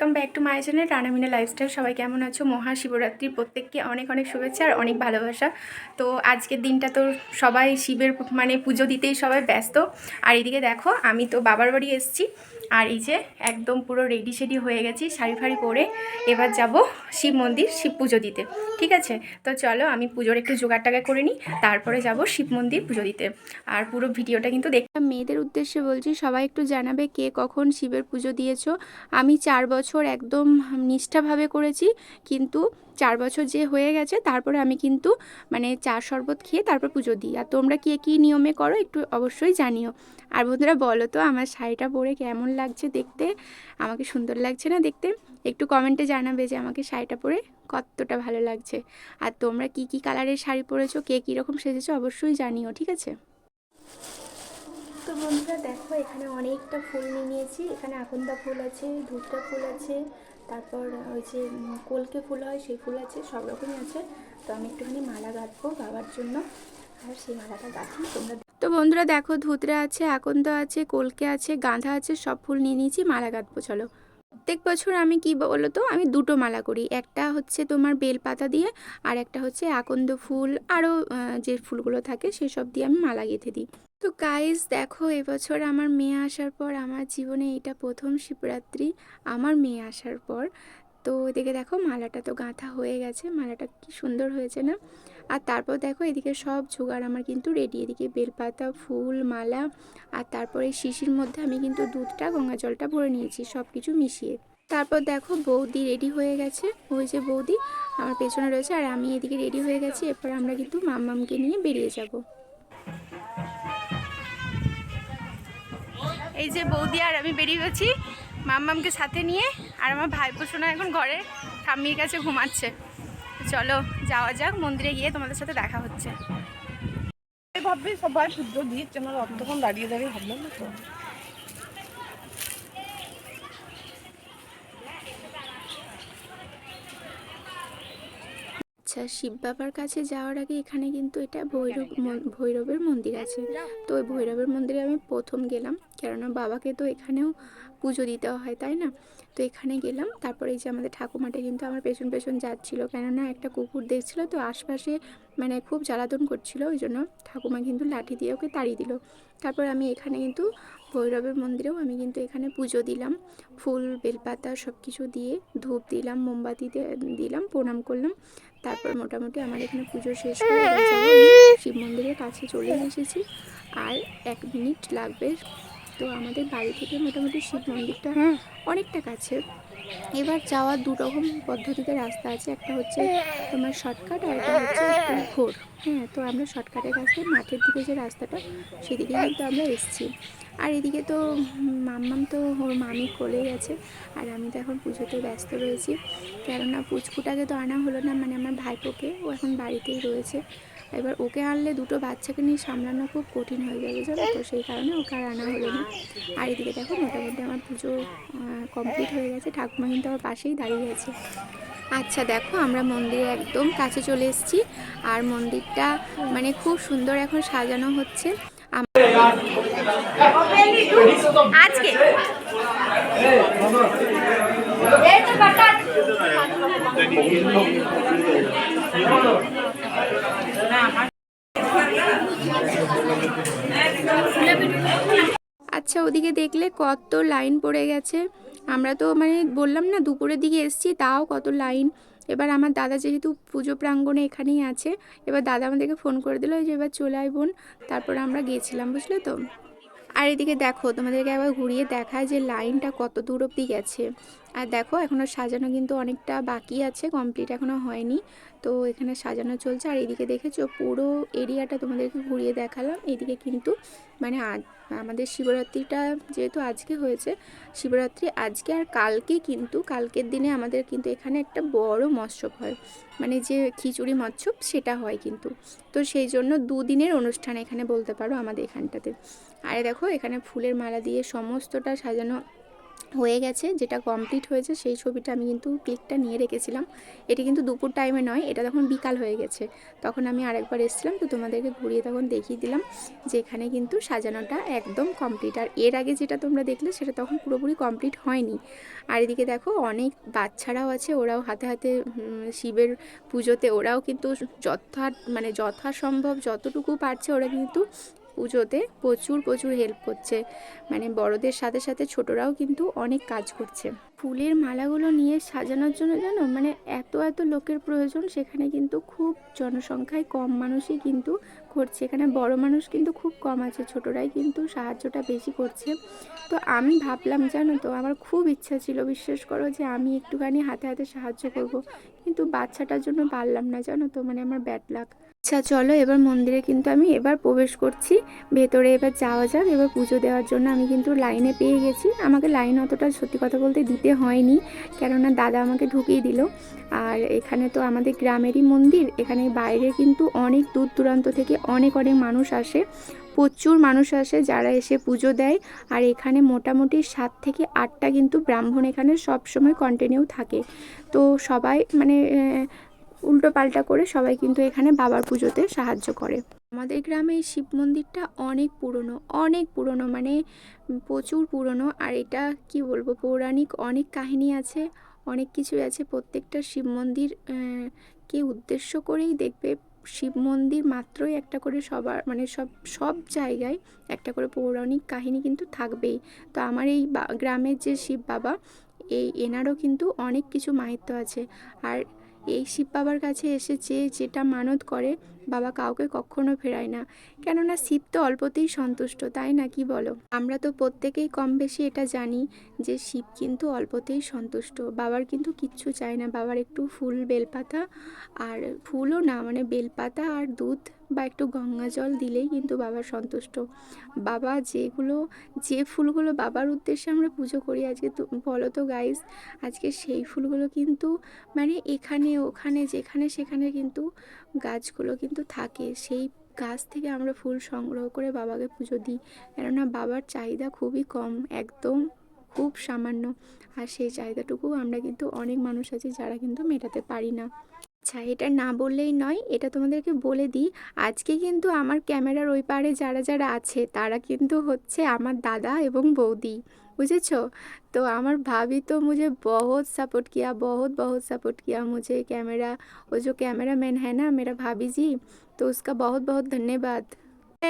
Welcome back to my channel Ranamina lifestyle. সবাই কেমন আছো? মহাশিবরাত্রির প্রত্যেককে অনেক অনেক শুভেচ্ছা আর অনেক ভালোবাসা। তো আজকের দিনটা তো সবাই শিবের মানে পুজো দিতেই সবাই ব্যস্ত। আর এদিকে দেখো, আমি তো বাবার বাড়ি এসেছি। আর এই যে একদম পুরো রেডি সেডি হয়ে গেছি, শাড়ি ফাড়ি পরে এবার যাব শিব মন্দির শিব পুজো দিতে, ঠিক আছে? তো চলো আমি পুজোর একটু জোগাড়টাকে করে নিই, তারপরে যাব শিব মন্দির পুজো দিতে। আর পুরো ভিডিওটা কিন্তু দেখ মেয়েদের উদ্দেশ্যে বলছি, সবাই একটু জানাবে কে কখন শিবের পুজো দিয়েছ। আমি চার বছর একদম নিষ্ঠাভাবে করেছি, কিন্তু চার বছর যে হয়ে গেছে, তারপরে আমি কিন্তু মানে চা শরবত খেয়ে তারপর পুজো দিই। আর তোমরা কে কী নিয়মে করো একটু অবশ্যই জানিও। আর বন্ধুরা বলো তো, আমার শাড়িটা পরে কেমন লাগছে দেখতে? আমাকে সুন্দর লাগছে না দেখতে? একটু কমেন্টে জানাবে যে আমাকে শাড়িটা পরে কতটা ভালো লাগছে। আর তোমরা কি কি কালারের শাড়ি পরেছো, কে কীরকম সেজেছো অবশ্যই জানিও, ঠিক আছে? তো বন্ধুরা দেখো, এখানে অনেকটা ফুল নিয়ে নিয়েছি। এখানে আকন্দা ফুল আছে, ধূপটা ফুল আছে তারপর ওই যে কলকে ফুল হয়, সেই ফুল আছে, সব রকমই আছে। তো আমি একটুখানি মালা গাঁথবো বাবার জন্য। আর সেই মালাটা গাঁথি, তোমরা তো বন্ধুরা, দেখো ধুতরা আছে, আকন্দ আছে, কলকে আছে, গাঁধা আছে, সব ফুল নিয়ে নিয়েছি, মালা গাঁথবো, চলো। প্রত্যেক বছর আমি কি বলো তো আমি দুটো মালা করি। একটা হচ্ছে তোমার বেলপাতা দিয়ে, আর একটা হচ্ছে আকন্দ ফুল আরও যে ফুলগুলো থাকে সেসব দিয়ে আমি মালা গেঁথে দিই। তো গাইস দেখো এবছর আমার মেয়ে আসার পর, আমার জীবনে এটা প্রথম শিবরাত্রি আমার মেয়ে আসার পর। তো এদিকে দেখো মালাটা তো গাঁথা হয়ে গেছে, মালাটা কি সুন্দর হয়েছে না? আর তারপর দেখো এদিকে সব জোগাড় আমার কিন্তু রেডি এদিকে বেলপাতা, ফুল, মালা আর তারপরে শিশির মধ্যে আমি কিন্তু দুধটা, গঙ্গা জলটা ভরে নিয়েছি সব কিছু মিশিয়ে। তারপর দেখো বৌদি রেডি হয়ে গেছে। ওই যে বৌদি আমার পেছনে রয়েছে আর আমি এদিকে রেডি হয়ে গেছি। এরপর আমরা কিন্তু মাম্মামকে নিয়ে বেরিয়ে যাব। এই যে বৌদি আর আমি বেরিয়ে গেছি মাম্মামকে সাথে নিয়ে। আর আমার ভাইপো সোনা এখন ঘরে, ঠাম্মির কাছে ঘুমাচ্ছে। চলো যাওয়া যাক, মন্দিরে গিয়ে তোমাদের সাথে দেখা হচ্ছে। ভাববে সবাই সূর্য দিচ্ছে আমার অতক্ষণ দাঁড়িয়ে দাঁড়িয়ে ভাবলাম না তো। আচ্ছা শিব বাবার কাছে যাওয়ার আগে এখানে কিন্তু এটা ভৈরব ভৈরবের মন্দির আছে। তো ওই ভৈরবের মন্দিরে আমি প্রথম গেলাম। কেননা বাবাকে তো এখানেও পুজো দিতে হয় তাই না? তো এখানে গেলাম। তারপরে এই যে আমাদের ঠাকুমাটা কিন্তু আমার পেছন পেছন যাচ্ছিল। কেননা একটা কুকুর দেখছিল তো আশপাশে মানে খুব জ্বালাতন করছিল। ওই জন্য ঠাকুমা কিন্তু লাঠি দিয়ে ওকে তাড়িয়ে দিল। তারপর আমি এখানে কিন্তু ভৈরবের মন্দিরেও আমি কিন্তু এখানে পুজো দিলাম। ফুল বেলপাতা সব কিছু দিয়ে ধূপ দিলাম মোমবাতি দিলাম প্রণাম করলাম। তারপর মোটামুটি আমার এখানে পুজো শেষ করে শিব মন্দিরের কাছে চলে এসেছি। আর এক মিনিট লাগবে। তো আমাদের বাড়ি থেকে মোটামুটি শিব মন্দিরটা অনেকটা কাছে। এবার যাওয়ার দু রকম পদ্ধতিতে রাস্তা আছে। একটা হচ্ছে তোমার শর্টকাট আর একটা হচ্ছে ঘোর। হ্যাঁ তো আমরা শর্টকাটের রাস্তায় মাঠের দিকে যে রাস্তাটা সেদিকে কিন্তু আমরা এসেছি। আর এদিকে তো মাম্মাম তো ওর মামি কোলে গেছে আর আমি তো এখন পুজোতে ব্যস্ত রয়েছি। কেননা পুচকুটাকে তো আনা হলো না মানে আমার ভাইপোকে, ও এখন বাড়িতেই রয়েছে। এবার ওকে আনলে দুটো বাচ্চাকে নিয়ে সামলানো খুব কঠিন হয়ে যাবে, জানো তো? সেই কারণে ওকে আর আনা হলো না। আর এদিকে দেখো, মোটামুটি আমার পুজো কমপ্লিট হয়ে গেছে। ঠাকুমা কিন্তু আমার পাশেই দাঁড়িয়ে আছে। আচ্ছা দেখো, আমরা মন্দিরে একদম কাছে চলে এসেছি। আর মন্দিরটা মানে খুব সুন্দর এখন সাজানো হচ্ছে। আম- আজকে। আচ্ছা ওদিকে দেখলে কত লাইন পড়ে গেছে। আমরা তো মানে বললাম না, দুপুরের দিকে এসছি, তাও কত লাইন। এবার আমার দাদা যেহেতু পুজো প্রাঙ্গণে এখানেই আছে, এবার দাদা আমাদেরকে ফোন করে দিল যে এবার চলে আয় বোন। তারপর আমরা গিয়েছিলাম বুঝলে তো? আর এদিকে দেখো তোমাদেরকে একবার ঘুরিয়ে দেখায় যে লাইনটা কত দূর অব্দি গেছে। আর দেখো এখনও সাজানো কিন্তু অনেকটা বাকি আছে কমপ্লিট এখনও হয়নি। তো এখানে সাজানো চলছে, আর এদিকে দেখেছ, পুরো এরিয়াটা তোমাদেরকে ঘুরিয়ে দেখালাম। এদিকে কিন্তু মানে আমাদের শিবরাত্রিটা যেহেতু আজকে হয়েছে, শিবরাত্রি আজকে আর কালকে কিন্তু, কালকের দিনে আমাদের কিন্তু এখানে একটা বড় মৎসব হয়। মানে যে খিচুড়ি মৎসব, সেটা হয় কিন্তু। তো সেই জন্য দুদিনের অনুষ্ঠান এখানে বলতে পারো আমাদের এখানটাতে। আর দেখো, এখানে ফুলের মালা দিয়ে সমস্তটা সাজানো হয়ে গেছে, যেটা কমপ্লিট হয়েছে সেই ছবিটা আমি কিন্তু ক্লিকটা নিয়ে রেখেছিলাম। এটি কিন্তু দুপুর টাইমে নয়, এটা তখন বিকাল হয়ে গেছে। তখন আমি আরেকবার এসেছিলাম, তো তোমাদেরকে ঘুরিয়ে তখন দেখিয়ে দিলাম যে এখানে কিন্তু সাজানোটা একদম কমপ্লিট আর এর আগে যেটা তোমরা দেখলে, সেটা তখন পুরোপুরি কমপ্লিট হয়নি। আর এদিকে দেখো, অনেক বাচ্চারাও আছে, ওরাও হাতে হাতে শিবের পুজোতে, ওরাও কিন্তু যথা মানে যথাসম্ভব যতটুকু পারছে, ওরা কিন্তু পুজোতে প্রচুর প্রচুর হেল্প করছে। মানে বড়দের সাথে সাথে ছোটরাও কিন্তু অনেক কাজ করছে। ফুলের মালাগুলো নিয়ে সাজানোর জন্য জানো? মানে এত এত লোকের প্রয়োজন, সেখানে কিন্তু খুব জনসংখ্যায় কম মানুষই কিন্তু করছে। এখানে বড় মানুষ কিন্তু খুব কম আছে, ছোটরাই কিন্তু সাহায্যটা বেশি করছে। তো আমি ভাবলাম, জানো তো, আমার খুব ইচ্ছা ছিল, বিশ্বাস করো যে আমি একটুখানি হাতে হাতে সাহায্য করব। কিন্তু বাচ্চাটার জন্য পারলাম না, জানো তো মানে আমার ব্যাড লাগ আচ্ছা চলো এবার মন্দিরে কিন্তু আমি এবার প্রবেশ করছি। ভেতরে এবার যাওয়া যাক, এবার পুজো দেওয়ার জন্য আমি কিন্তু লাইনে পেয়ে গেছি। আমাকে লাইন অতটা সত্যি কথা বলতে দিতে হয়নি, কেননা দাদা আমাকে ঢুকিয়ে দিল। আর এখানে তো আমাদের গ্রামেরই মন্দির, এখানে বাইরে কিন্তু অনেক দূর দূরান্ত থেকে অনেক অনেক মানুষ আসে। প্রচুর মানুষ আসে যারা এসে পুজো দেয়। আর এখানে মোটামুটি সাত থেকে আটটা কিন্তু ব্রাহ্মণ এখানে সব সময় কন্টিনিউ থাকে। তো সবাই মানে উল্টো পাল্টা করে সবাই কিন্তু এখানে বাবার পুজোতে সাহায্য করে। আমাদের গ্রামে এই শিব মন্দিরটা অনেক পুরনো অনেক পুরনো মানে প্রচুর পুরনো। আর এটা কি বলব, পৌরাণিক অনেক কাহিনী আছে, অনেক কিছুই আছে। প্রত্যেকটা শিব মন্দির কে উদ্দেশ্য করেই দেখবে, শিব মন্দির মাত্রই একটা করে সবার মানে সব সব জায়গায় একটা করে পৌরাণিক কাহিনী কিন্তু থাকবেই। তো আমার এই গ্রামের যে শিব বাবা, এই এনারও কিন্তু অনেক কিছু মাহিত্য আছে। আর এই শিব বাবার কাছে এসে যে যেটা মানত করে, বাবা কাউকে কখনো ফেরায় না। কেননা শিব তো অল্পতেই সন্তুষ্ট, তাই না কি বলো? আমরা তো প্রত্যেকেই কম বেশি এটা জানি যে শিব কিন্তু অল্পতেই সন্তুষ্ট। বাবার কিন্তু কিচ্ছু চায় না। বাবার একটু ফুল বেলপাতা আর ফুলও না মানে বেলপাতা আর দুধ বা একটু গঙ্গা জল দিলেই কিন্তু বাবা সন্তুষ্ট। বাবা যেগুলো, যে ফুলগুলো বাবার উদ্দেশ্যে আমরা পুজো করি আজকে বলো তো গাইস আজকে সেই ফুলগুলো কিন্তু মানে এখানে, ওখানে, যেখানে, সেখানে কিন্তু গাছগুলো কিন্তু থাকে। সেই গাছ থেকে আমরা ফুল সংগ্রহ করে বাবাকে পুজো দিই। কেননা বাবার চাহিদা খুবই কম, একদম খুব সামান্য। আর সেই চাহিদাটুকু আমরা কিন্তু অনেক মানুষ আছে যারা কিন্তু মেটাতে পারি না। আচ্ছা এটা না বললেই নয়, এটা তোমাদেরকে বলে দিই। আজকে কিন্তু আমার ক্যামেরার ওই পারে যারা যারা আছে, তারা কিন্তু হচ্ছে আমার দাদা এবং বৌদি, বুঝেছ? তো আমার ভাবি তো মুঝে বহুত সাপোর্ট কিয়া, বহুত বহুত সাপোর্ট কিয়া মুঝে ক্যামেরা, ও যে ক্যামেরাম্যান হ্যাঁ না? মেরা ভাবি জি তো উসকা বহুত বহুত ধন্যবাদ।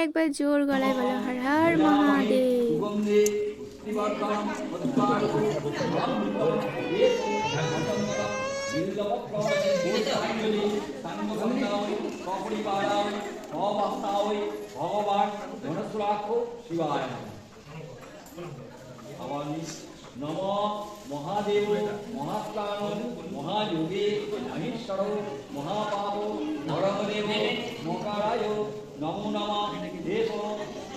একবার জোর গলায় বলো, হর হর মহাদেব। ভগবান মনসুরাক্ষ শিবায় ভবানী নম মহাদেব মহাস্থান মহাযোগে মহেশ্বর মহাপাপ ধর্মদেব মকারায় নমো নম দেব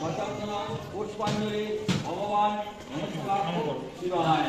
পচন্দনা পুষ্পাঞ্জলি ভগবান মনসুরাক্ষ শিবায়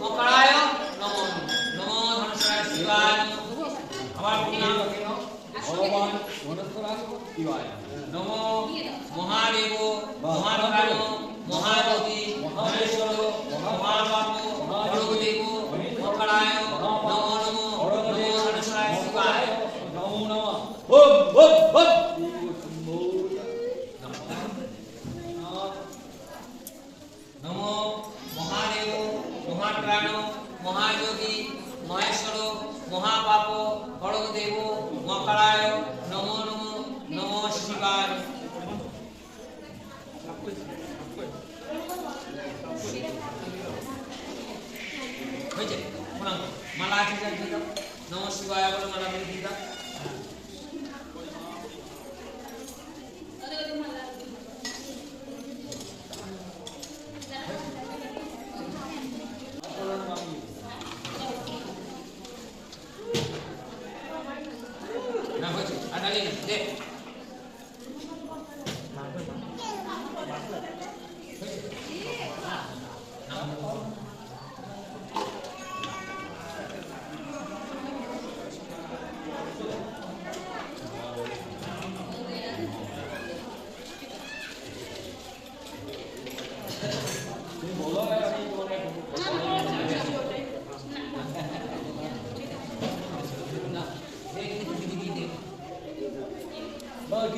ভগবান শিবায়। নম মহাদেব মহাত্রাণ মহারতি মহেশ্বর মহাপাপ मला आठ हजार दिला नव शिवायावर मला मी दिला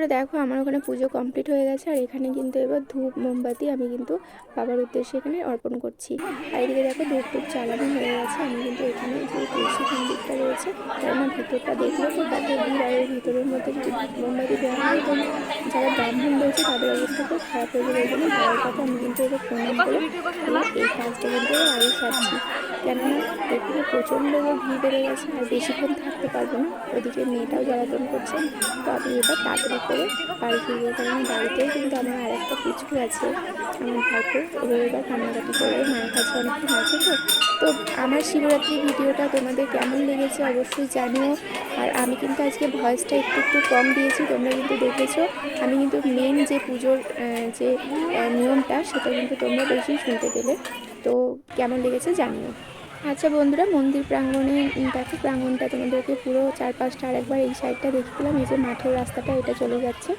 বন্ধুরা, দেখো আমার ওখানে পুজো কমপ্লিট হয়ে গেছে, আর এখানে কিন্তু এবার ধূপ, মোমবাতি আমি কিন্তু বাবার উদ্দেশ্যে এখানে অর্পণ করছি। আর এদিকে দেখো ধূপ টুপ চালানো হয়ে গেছে, আমি কিন্তু এখানে যে তুলসী মন্দিরটা রয়েছে, তার আমার ভিতরটা দেখলে তো আর এর ভিতরের মধ্যে যদি মোমবাতি দেওয়া হয়, তো যারা ব্রাহ্মণ রয়েছে তাদের অবস্থা খুব খারাপ হয়ে যাবে, এই জন্য বাবার কাছে আমি কিন্তু এবার প্রণাম করে এই কাজটা কিন্তু আগে সারছি। কেননা এখানে প্রচণ্ড ভিড় বেড়ে গেছে আর বেশিক্ষণ থাকতে পারব না। ওদিকে মেয়েটাও জ্বালাতন করছে। তো আমি এবার তাড়াতাড়ি করে বাড়ি ফিরবো কারণ বাড়িতেও কিন্তু আমার আর একটা পিছু আছে, আমার ভাইকে এবার এবার কান্নাকাটি করে মায়ের কাছে অনেকক্ষণ আছে তো। তো আমার শিবরাত্রি ভিডিওটা তোমাদের কেমন লেগেছে অবশ্যই জানিও। আর আমি কিন্তু আজকে ভয়েসটা একটু একটু কম দিয়েছি, তোমরা কিন্তু দেখেছ। আমি কিন্তু মেন যে পুজোর যে নিয়মটা সেটা কিন্তু তোমরা বেশি শুনতে পেলে। তো কেমন লেগেছে জানিও। আচ্ছা বন্ধুরা, মন্দির প্রাঙ্গণে দেখো প্রাঙ্গণটা তোমাদেরকে পুরো চারপাশটা আরেকবার এই সাইডটা দেখলাম, এই যে মাঠের রাস্তাটা, এটা চলে যাচ্ছে।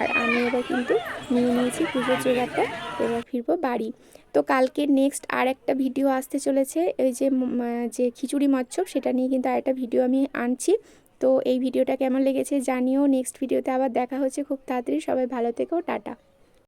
আর আমি এবার কিন্তু নিয়ে নিয়েছি পুজোর জোগাড়টা, এবার ফিরবো বাড়ি। তো কালকে নেক্সট আর একটা ভিডিও আসতে চলেছে, এই যে যে খিচুড়ি মচ্ছব সেটা নিয়ে কিন্তু আর একটা ভিডিও আমি আনছি। তো এই ভিডিওটা কেমন লেগেছে জানিও নেক্সট ভিডিওতে আবার দেখা হচ্ছে, খুব তাড়াতাড়ি। সবাই ভালো থেকো, টাটা।